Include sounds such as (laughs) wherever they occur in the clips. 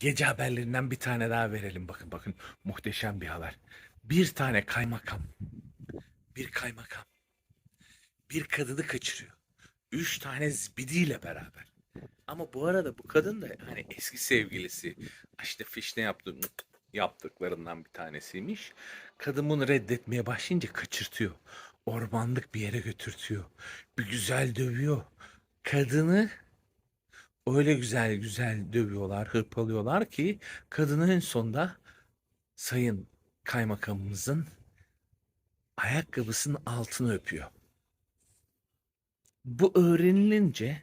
Gece haberlerinden bir tane daha verelim. Bakın bakın muhteşem bir haber. Bir tane kaymakam. Bir kaymakam. Bir kadını kaçırıyor. Üç tane zibidiyle beraber. Ama bu arada bu kadın da hani eski sevgilisi işte fişne yaptı, yaptıklarından bir tanesiymiş. Kadın bunu reddetmeye başlayınca kaçırtıyor. Ormanlık bir yere götürtüyor. Bir güzel dövüyor. Kadını öyle güzel güzel dövüyorlar, hırpalıyorlar ki kadının en sonunda sayın kaymakamımızın ayakkabısının altını öpüyor. Bu öğrenilince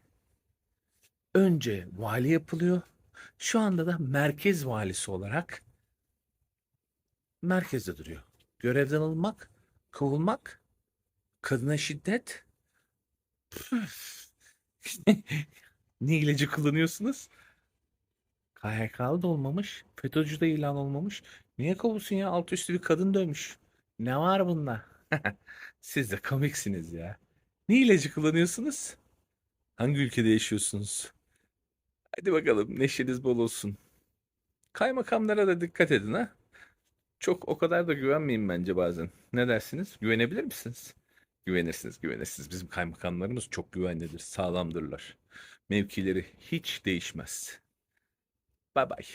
önce vali yapılıyor. Şu anda da merkez valisi olarak merkezde duruyor. Görevden alınmak, kovulmak, kadına şiddet. Ne ilacı kullanıyorsunuz? KHK'lı da olmamış. FETÖ'cü de ilan olmamış. Niye kovulsun ya? Alt üstü bir kadın dövmüş. Ne var bunda? (laughs) Siz de komiksiniz ya. Ne ilacı kullanıyorsunuz? Hangi ülkede yaşıyorsunuz? Hadi bakalım neşeniz bol olsun. Kaymakamlara da dikkat edin ha. Çok o kadar da güvenmeyin bence bazen. Ne dersiniz? Güvenebilir misiniz? Güvenirsiniz, güvenirsiniz. Bizim kaymakamlarımız çok güvenlidir, sağlamdırlar. Mevkileri hiç değişmez. Bye bye.